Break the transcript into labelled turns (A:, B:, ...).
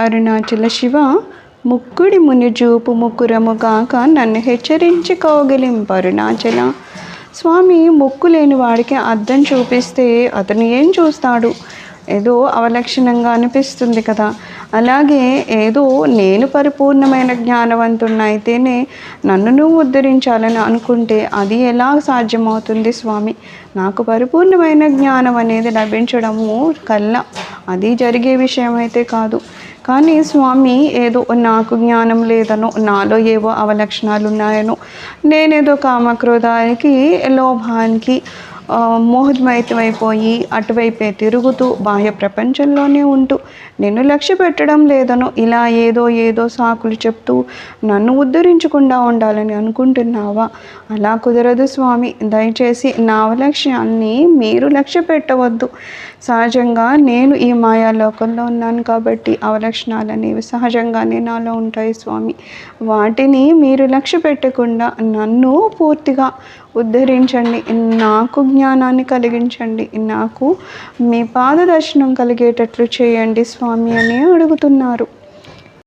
A: అరుణాచల శివ ముక్కుడి ముని జూపు ముక్కురము నన్ను హెచ్చరించి అరుణాచల. స్వామి ముక్కు లేని వాడికి అద్దం చూపిస్తే అతను ఏం చూస్తాడు? ఏదో అవలక్షణంగా అనిపిస్తుంది కదా. అలాగే ఏదో నేను పరిపూర్ణమైన జ్ఞానవంతుడిని అయితేనే నన్ను నువ్వు ఉద్ధరించాలని అనుకుంటే అది ఎలా సాధ్యమవుతుంది స్వామి? నాకు పరిపూర్ణమైన జ్ఞానం అనేది లభించడము కల్లా. అది జరిగే విషయం అయితే కాదు. కానీ స్వామి ఏదో నాకు జ్ఞానం లేదనో నాలో ఏవో అవలక్షణాలు ఉన్నాయనో నేనేదో కామక్రోధానికి లోభానికి ఆ, అటువైపే తిరుగుతూ బాహ్య ప్రపంచంలోనే ఉంటూ నిన్ను లక్ష్య పెట్టడం లేదను ఇలా ఏదో ఏదో సాకులు చెప్తూ నన్ను ఉద్ధరించకుండా ఉండాలని అనుకుంటున్నావా? అలా కుదరదు స్వామి దయచేసి నా అవలక్ష్యాన్ని మీరు లక్ష్య పెట్టవద్దు. సహజంగా నేను ఈ మాయాలోకంలో ఉన్నాను కాబట్టి అవలక్షణాలు అనేవి సహజంగానే నాలో ఉంటాయి స్వామి. వాటిని మీరు లక్ష్య పెట్టకుండా నన్ను పూర్తిగా ఉద్ధరించండి. నాకు జ్ఞానాన్ని కలిగించండి. నాకు మీ పాదదర్శనం కలిగేటట్లు చేయండి స్వామి అని అడుగుతున్నారు.